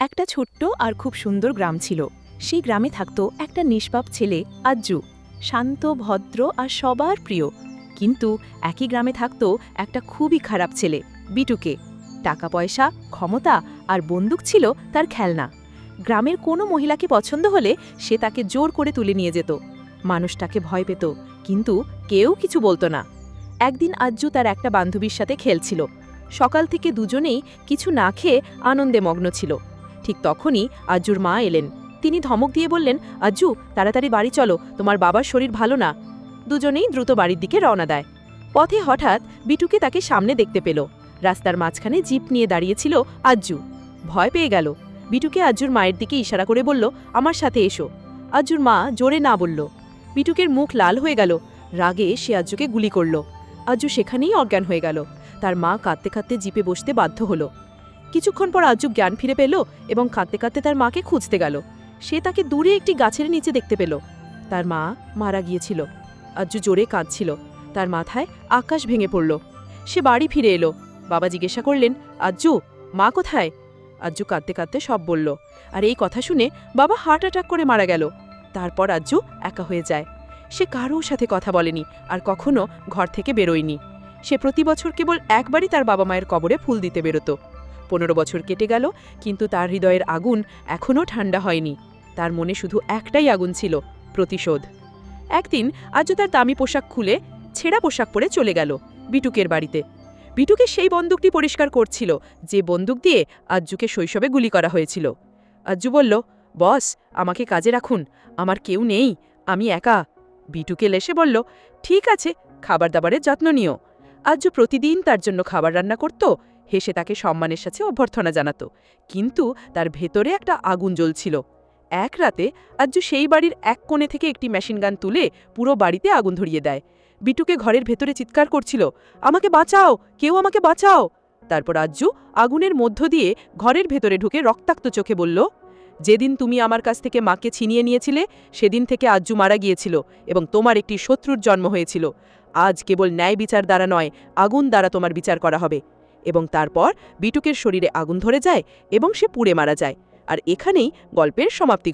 একটা ছোট্ট আর খুব সুন্দর গ্রাম ছিল। সেই গ্রামে থাকত একটা নিষ্পাপ ছেলে, আজ্জু। শান্ত, ভদ্র আর সবার প্রিয়। কিন্তু একই গ্রামে থাকত একটা খুবই খারাপ ছেলে, বিটুকে। টাকা পয়সা ক্ষমতা আর বন্দুক ছিল তার খেলনা। গ্রামের কোনো মহিলাকে পছন্দ হলে সে তাকে জোর করে তুলে নিয়ে যেত। মানুষটাকে ভয় পেত, কিন্তু কেউ কিছু বলতো না। একদিন আজ্জু তার একটা বান্ধবীর সাথে খেলছিল। সকাল থেকে দুজনেই কিছু না খেয়ে আনন্দে মগ্ন ছিল। ঠিক তখনই আজ্জুর মা এলেন। তিনি ধমক দিয়ে বললেন, আজ্জু, তাড়াতাড়ি বাড়ি চলো, তোমার বাবার শরীর ভালো না। দুজনেই দ্রুত বাড়ির দিকে রওনা দেয়। পথে হঠাৎ বিটুকে তাকে সামনে দেখতে পেল। রাস্তার মাঝখানে জিপ নিয়ে দাঁড়িয়েছিল আজ্জু। ভয় পেয়ে গেল। বিটুকে আজ্জুর মায়ের দিকে ইশারা করে বলল, আমার সাথে এসো। আজ্জুর মা জোরে না বলল। বিটুকের মুখ লাল হয়ে গেল। রাগে সে আজ্জুকে গুলি করল। আজ্জু সেখানেই অজ্ঞান হয়ে গেল। তার মা কাঁদতে কাঁদতে জিপে বসতে বাধ্য হলো। কিছুক্ষণ পর আজ্জু জ্ঞান ফিরে পেল এবং কাঁদতে কাঁদতে তার মাকে খুঁজতে গেল। সে তাকে দূরে একটি গাছের নিচে দেখতে পেল। তার মা মারা গিয়েছিল। আজ্জু জোরে কাঁদছিল। তার মাথায় আকাশ ভেঙে পড়ল। সে বাড়ি ফিরে এলো। বাবা জিজ্ঞাসা করলেন, আজ্জু, মা কোথায়? আজ্জু কাঁদতে কাঁদতে সব বলল। আর এই কথা শুনে বাবা হার্ট অ্যাটাক করে মারা গেল। তারপর আজ্জু একা হয়ে যায়। সে কারোর সাথে কথা বলেনি আর কখনো ঘর থেকে বেরোয়নি। সে প্রতি বছর কেবল একবারই তার বাবা মায়ের কবরে ফুল দিতে বেরোতো। পনেরো বছর কেটে গেল, কিন্তু তার হৃদয়ের আগুন এখনও ঠান্ডা হয়নি। তার মনে শুধু একটাই আগুন ছিল, প্রতিশোধ। একদিন আজও তার দামি পোশাক খুলে ছেঁড়া পোশাক পরে চলে গেল বিটুকের বাড়িতে। বিটুকে সেই বন্দুকটি পরিষ্কার করছিল, যে বন্দুক দিয়ে আজ্জুকে শৈশবে গুলি করা হয়েছিল। আজ্জু বলল, বস, আমাকে কাজে রাখুন, আমার কেউ নেই, আমি একা। বিটুকে লেসে বলল, ঠিক আছে, খাবার দাবারের যত্ন নিও। আজ্জু প্রতিদিন তার জন্য খাবার রান্না করত হেসে তাকে সম্মানের সাথে অভ্যর্থনা জানাত। কিন্তু তার ভেতরে একটা আগুন জ্বলছিল। এক রাতে আজ্জু সেই বাড়ির এক কোণে থেকে একটি মেশিনগান তুলে পুরো বাড়িতে আগুন ধরিয়ে দেয়। বিটুকে ঘরের ভেতরে চিৎকার করছিল, আমাকে বাঁচাও! কেউ আমাকে বাঁচাও! তারপর আজ্জু আগুনের মধ্য দিয়ে ঘরের ভেতরে ঢুকে রক্তাক্ত চোখে বলল, যেদিন তুমি আমার কাছ থেকে মাকে ছিনিয়ে নিয়েছিলে, সেদিন থেকে আজ্জু মারা গিয়েছিল এবং তোমার একটি শত্রুর জন্ম হয়েছিল। আজ কেবল ন্যায় বিচার দ্বারা নয়, আগুন দ্বারা তোমার বিচার করা হবে। এবং তারপর বিটুকের শরীরে আগুন ধরে যায় এবং সে পুড়ে মারা যায়। আর এখানেই গল্পের সমাপ্তি